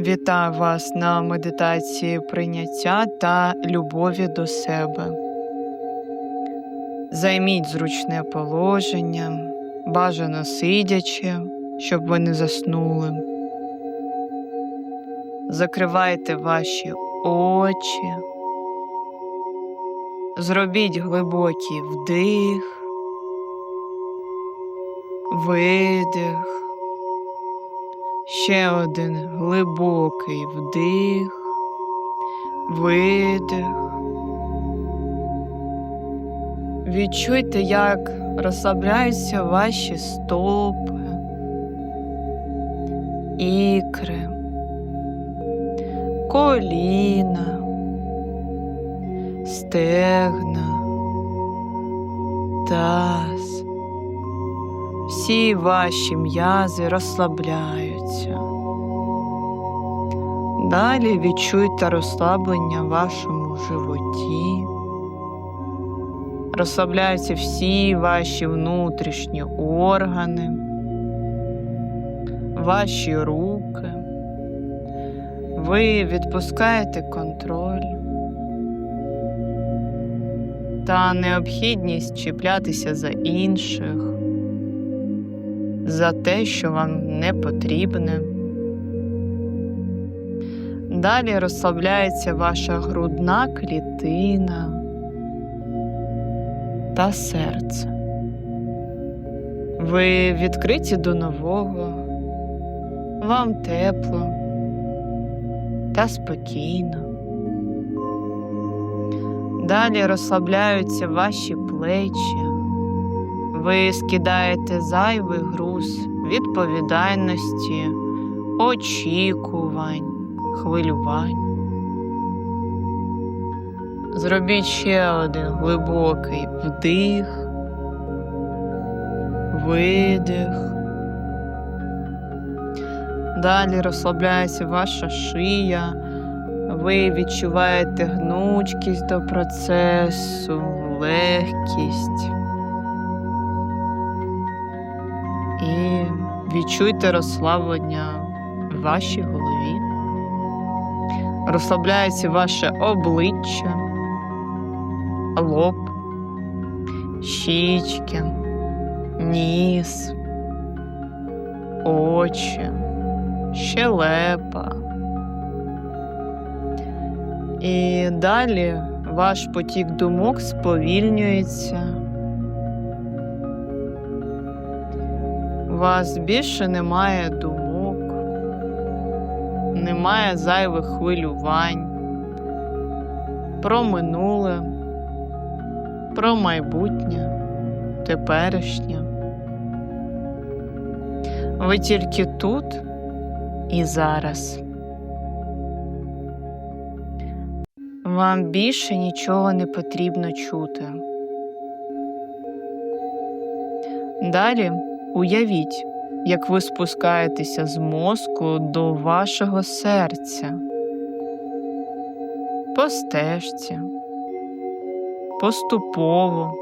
Вітаю вас на медитації прийняття та любові до себе. Займіть зручне положення, бажано сидячи, щоб ви не заснули. Закривайте ваші очі. Зробіть глибокий вдих, видих. Ще один глибокий вдих, видих. Відчуйте, як розслабляються ваші стопи, ікри, коліна, стегна, таз. Всі ваші м'язи розслабляються. Далі відчуйте розслаблення в вашому животі. Розслабляються всі ваші внутрішні органи, ваші руки. Ви відпускаєте контроль та необхідність чіплятися за інших за те, що вам не потрібне. Далі розслабляється ваша грудна клітина та серце. Ви відкриті до нового, вам тепло та спокійно. Далі розслабляються ваші плечі. Ви скидаєте зайвий груз відповідальності, очікувань, хвилювань. Зробіть ще один глибокий вдих, видих. Далі розслабляється ваша шия, ви відчуваєте гнучкість до процесу, легкість. І відчуйте розслаблення в вашій голові. Розслабляється ваше обличчя, лоб, щічки, ніс, очі, щелепа. І далі ваш потік думок сповільнюється. У вас більше немає думок, немає зайвих хвилювань про минуле, про майбутнє, теперішнє. Ви тільки тут і зараз. Вам більше нічого не потрібно чути. Далі уявіть, як ви спускаєтеся з мозку до вашого серця, по стежці, поступово,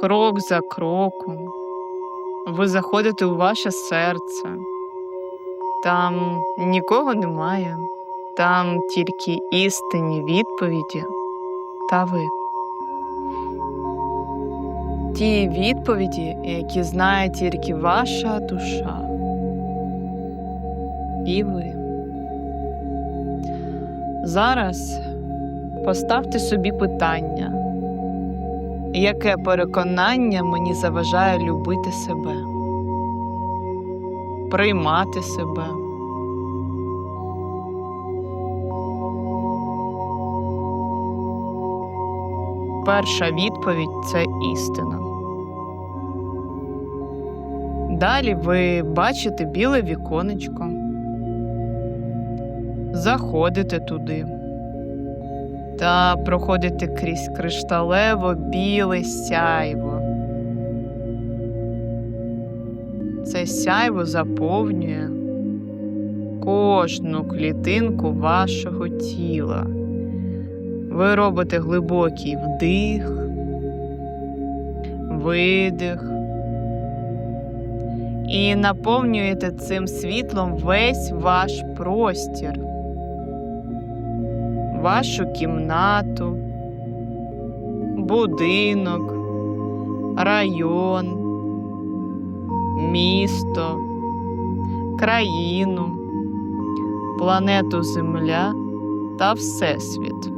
крок за кроком. Ви заходите у ваше серце, там нікого немає, там тільки істинні відповіді та ви. Ті відповіді, які знає тільки ваша душа. І ви. Зараз поставте собі питання, яке переконання мені заважає любити себе, приймати себе. Перша відповідь це істина. Далі ви бачите біле віконечко, заходите туди та проходите крізь кришталево біле сяйво. Це сяйво заповнює кожну клітинку вашого тіла. Ви робите глибокий вдих, видих і наповнюєте цим світлом весь ваш простір, вашу кімнату, будинок, район, місто, країну, планету Земля та Всесвіт.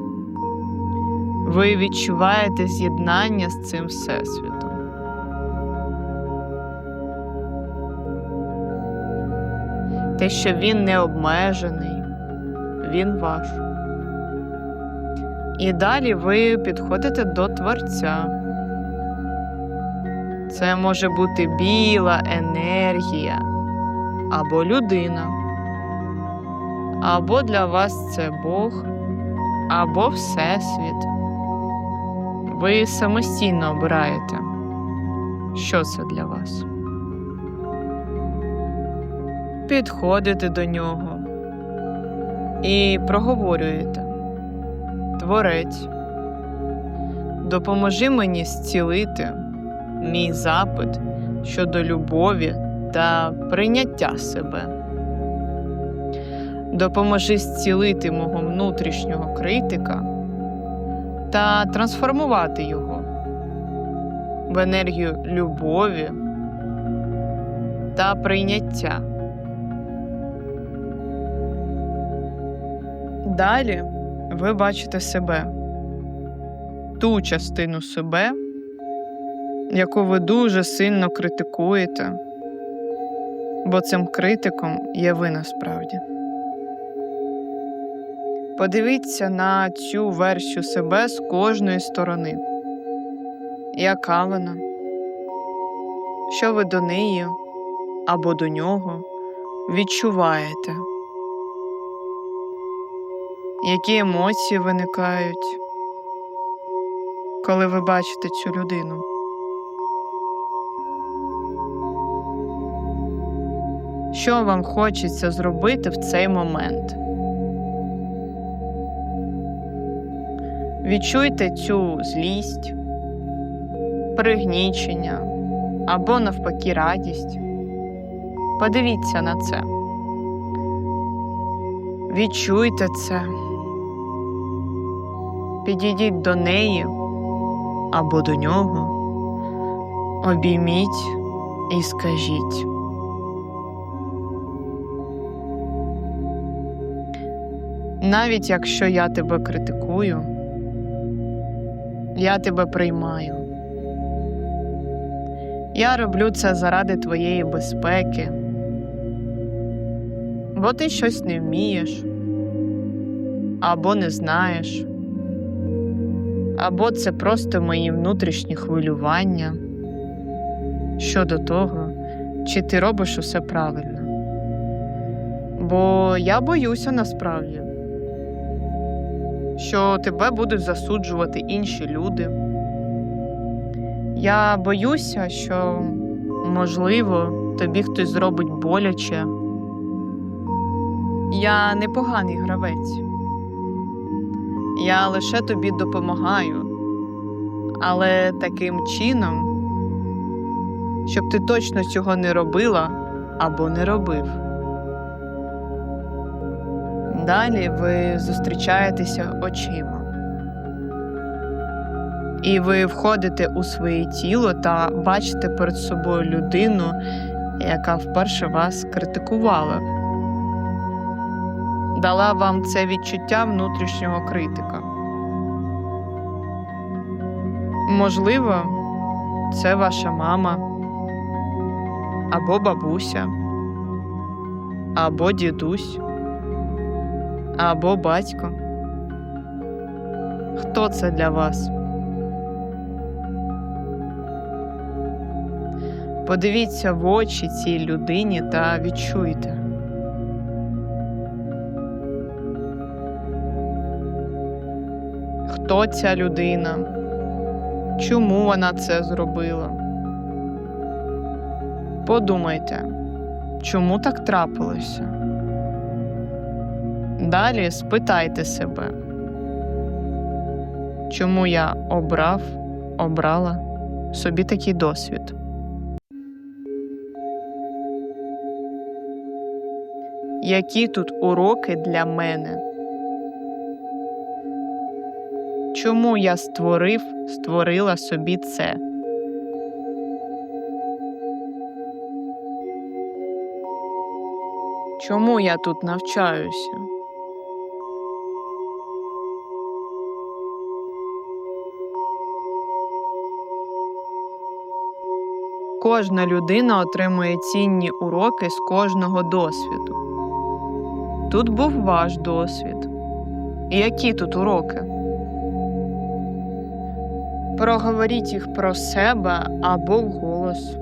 Ви відчуваєте з'єднання з цим Всесвітом. Те, що він не обмежений, він ваш. І далі ви підходите до Творця. Це може бути біла енергія або людина, або для вас це Бог, або Всесвіт. Ви самостійно обираєте, що це для вас. Підходите до нього і проговорюєте. Творець, допоможи мені зцілити мій запит щодо любові та прийняття себе. Допоможи зцілити мого внутрішнього критика та трансформувати його в енергію любові та прийняття. Далі ви бачите себе, ту частину себе, яку ви дуже сильно критикуєте, бо цим критиком є ви насправді. Подивіться на цю версію себе з кожної сторони. Яка вона? Що ви до неї або до нього відчуваєте? Які емоції виникають, коли ви бачите цю людину? Що вам хочеться зробити в цей момент? Відчуйте цю злість, пригнічення або навпаки радість. Подивіться на це. Відчуйте це. Підійдіть до неї або до нього, обійміть і скажіть. Навіть якщо я тебе критикую, я тебе приймаю. Я роблю це заради твоєї безпеки, бо ти щось не вмієш, або не знаєш, або це просто мої внутрішні хвилювання щодо того, чи ти робиш усе правильно. Бо я боюся насправді що тебе будуть засуджувати інші люди. Я боюся, що, можливо, тобі хтось зробить боляче. Я непоганий гравець. Я лише тобі допомагаю, але таким чином, щоб ти точно цього не робила або не робив. Далі ви зустрічаєтеся очима. І ви входите у своє тіло та бачите перед собою людину, яка вперше вас критикувала, дала вам це відчуття внутрішнього критика. Можливо, це ваша мама або бабуся, або дідусь або батько? Хто це для вас? Подивіться в очі цій людині та відчуйте. Хто ця людина? Чому вона це зробила? Подумайте, чому так трапилося? Далі спитайте себе, чому я обрав, обрала собі такий досвід? які тут уроки для мене. Чому я створив, створила собі це? Чому я тут навчаюся? Кожна людина отримує цінні уроки з кожного досвіду. Тут був ваш досвід. І які тут уроки? Проговоріть їх про себе або вголос.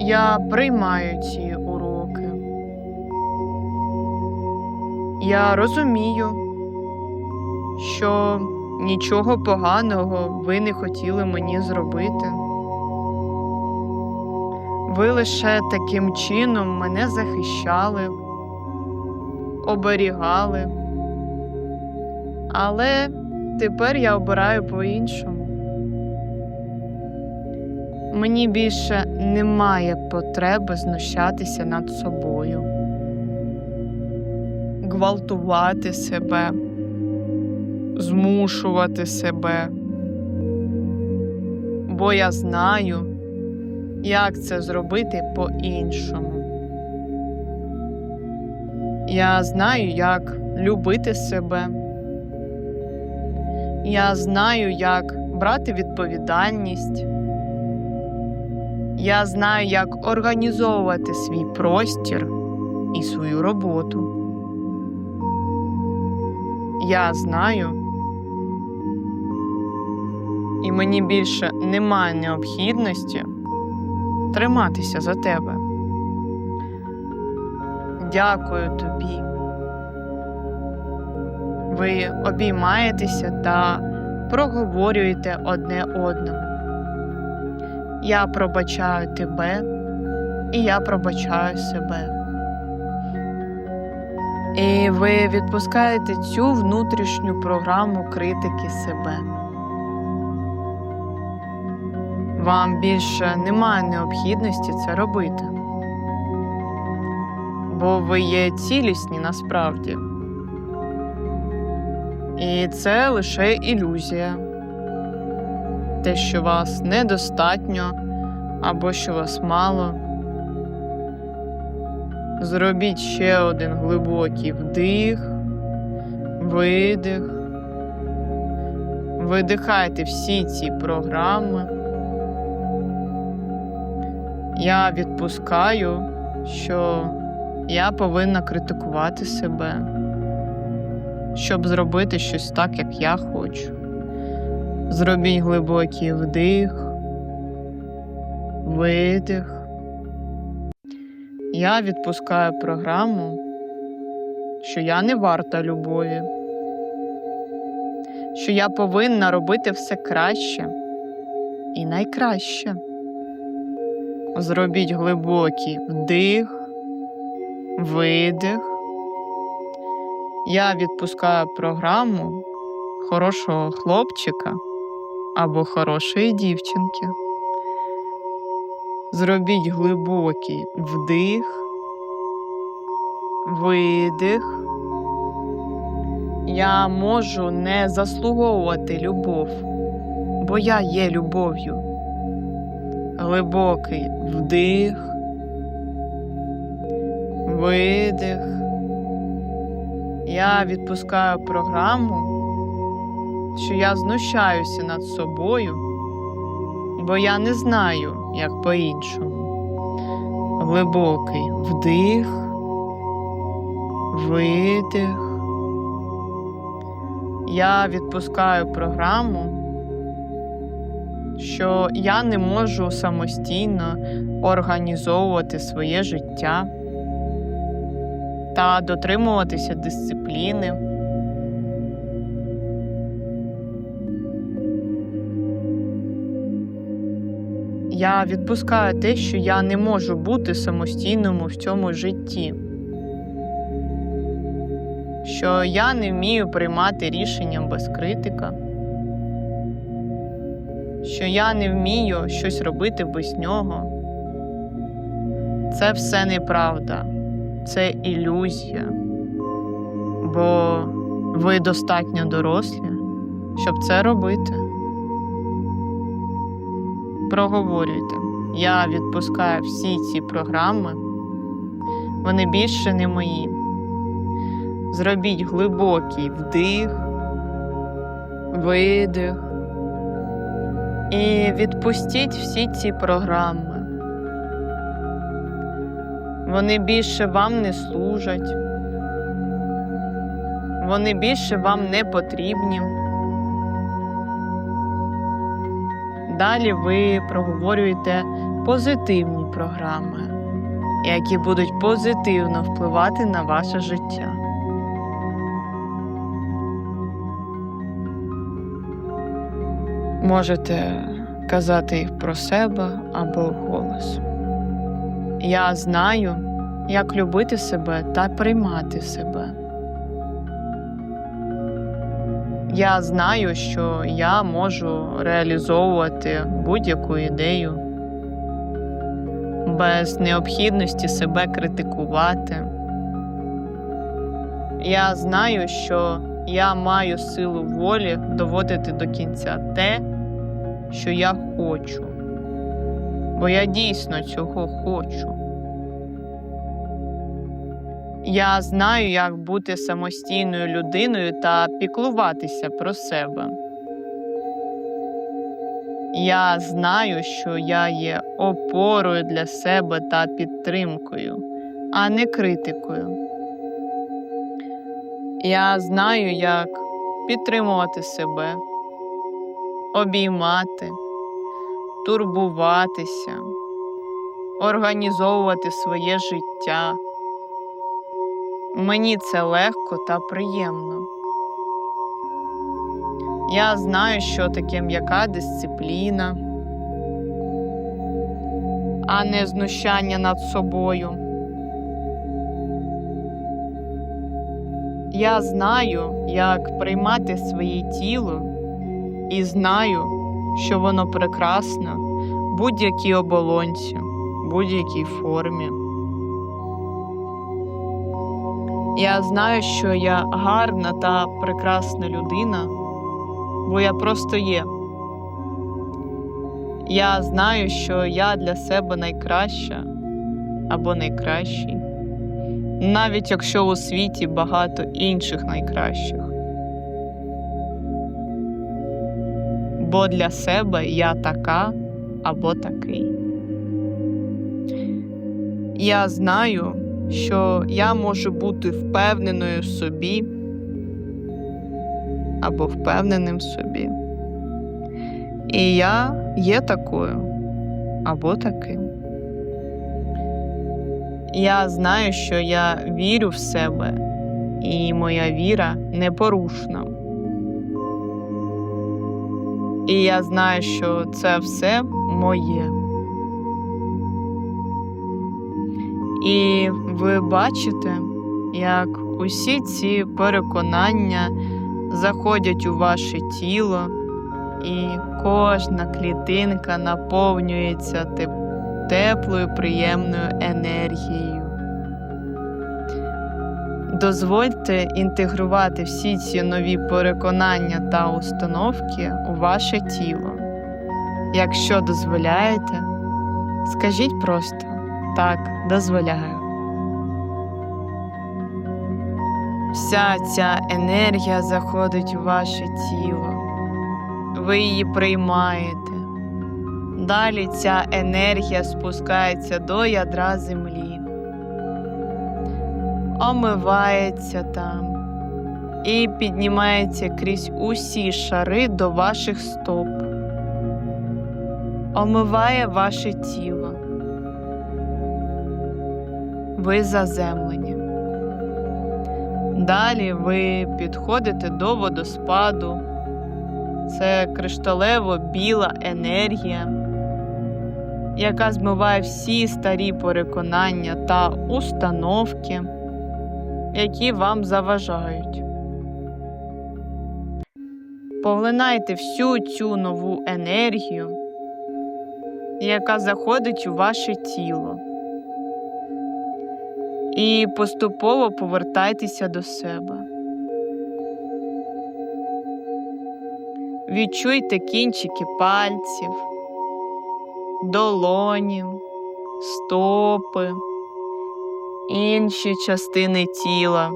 Я приймаю ці уроки. Я розумію, що нічого поганого ви не хотіли мені зробити. Ви лише таким чином мене захищали, оберігали. Але тепер я обираю по-іншому. Мені більше немає потреби знущатися над собою, гвалтувати себе, змушувати себе, бо я знаю, як це зробити по-іншому. Я знаю, як любити себе. Я знаю, як брати відповідальність. Я знаю, як організовувати свій простір і свою роботу. Я знаю, і мені більше немає необхідності триматися за тебе. Дякую тобі. Ви обіймаєтеся та проговорюєте одне одному. Я пробачаю тебе, і я пробачаю себе. І ви відпускаєте цю внутрішню програму критики себе. Вам більше немає необхідності це робити, бо ви є цілісні насправді. І це лише ілюзія. Те, що вас недостатньо або що вас мало. Зробіть ще один глибокий вдих, видих. Видихайте всі ці програми. Я відпускаю, що я повинна критикувати себе, щоб зробити щось так, як я хочу. Зробіть глибокий вдих, видих. Я відпускаю програму, що я не варта любові, що я повинна робити все краще і найкраще. Зробіть глибокий вдих, видих. Я відпускаю програму хорошого хлопчика або хорошої дівчинки. Зробіть глибокий вдих, видих. Я можу не заслуговувати любов, бо я є любов'ю. Глибокий вдих, видих. Я відпускаю програму, що я знущаюся над собою, бо я не знаю, як по-іншому. Глибокий вдих, видих. Я відпускаю програму, що я не можу самостійно організовувати своє життя та дотримуватися дисципліни. Я відпускаю те, що я не можу бути самостійним в цьому житті, що я не вмію приймати рішення без критика, що я не вмію щось робити без нього. Це все неправда, це ілюзія, бо ви достатньо дорослі, щоб це робити. Проговорюйте. Я відпускаю всі ці програми, вони більше не мої. Зробіть глибокий вдих, видих і відпустіть всі ці програми. Вони більше вам не служать, вони більше вам не потрібні. Далі ви проговорюєте позитивні програми, які будуть позитивно впливати на ваше життя. Можете казати їх про себе або вголос. Я знаю, як любити себе та приймати себе. Я знаю, що я можу реалізовувати будь-яку ідею без необхідності себе критикувати. Я знаю, що я маю силу волі доводити до кінця те, що я хочу, бо я дійсно цього хочу. Я знаю, як бути самостійною людиною та піклуватися про себе. Я знаю, що я є опорою для себе та підтримкою, а не критикою. Я знаю, як підтримувати себе, обіймати, турбуватися, організовувати своє життя. Мені це легко та приємно. Я знаю, що таке м'яка дисципліна, а не знущання над собою. Я знаю, як приймати своє тіло, і знаю, що воно прекрасне будь-якій оболонці, будь-якій формі. Я знаю, що я гарна та прекрасна людина, бо я просто є. Я знаю, що я для себе найкраща або найкращий, навіть якщо у світі багато інших найкращих. Бо для себе я така або такий. Я знаю, що я можу бути впевненою в собі або впевненим в собі. І я є такою або таким. Я знаю, що я вірю в себе, і моя віра непорушна. І я знаю, що це все моє. І ви бачите, як усі ці переконання заходять у ваше тіло, і кожна клітинка наповнюється теплою, приємною енергією. Дозвольте інтегрувати всі ці нові переконання та установки у ваше тіло. Якщо дозволяєте, скажіть просто так, дозволяю. Вся ця енергія заходить у ваше тіло, ви її приймаєте. Далі ця енергія спускається до ядра землі, омивається там і піднімається крізь усі шари до ваших стоп, омиває ваше тіло. Ви заземлені. Далі ви підходите до водоспаду. Це кришталево біла енергія, яка змиває всі старі переконання та установки, які вам заважають. Поглинайте всю цю нову енергію, яка заходить у ваше тіло. і поступово повертайтеся до себе. Відчуйте кінчики пальців, долонів, стопи, інші частини тіла.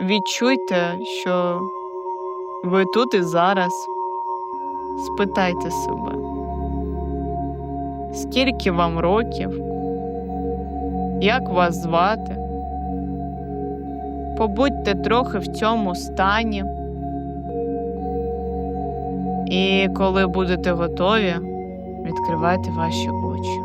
Відчуйте, що ви тут і зараз. Спитайте себе, скільки вам років, як вас звати? Побудьте трохи в цьому стані. І коли будете готові, відкривайте ваші очі.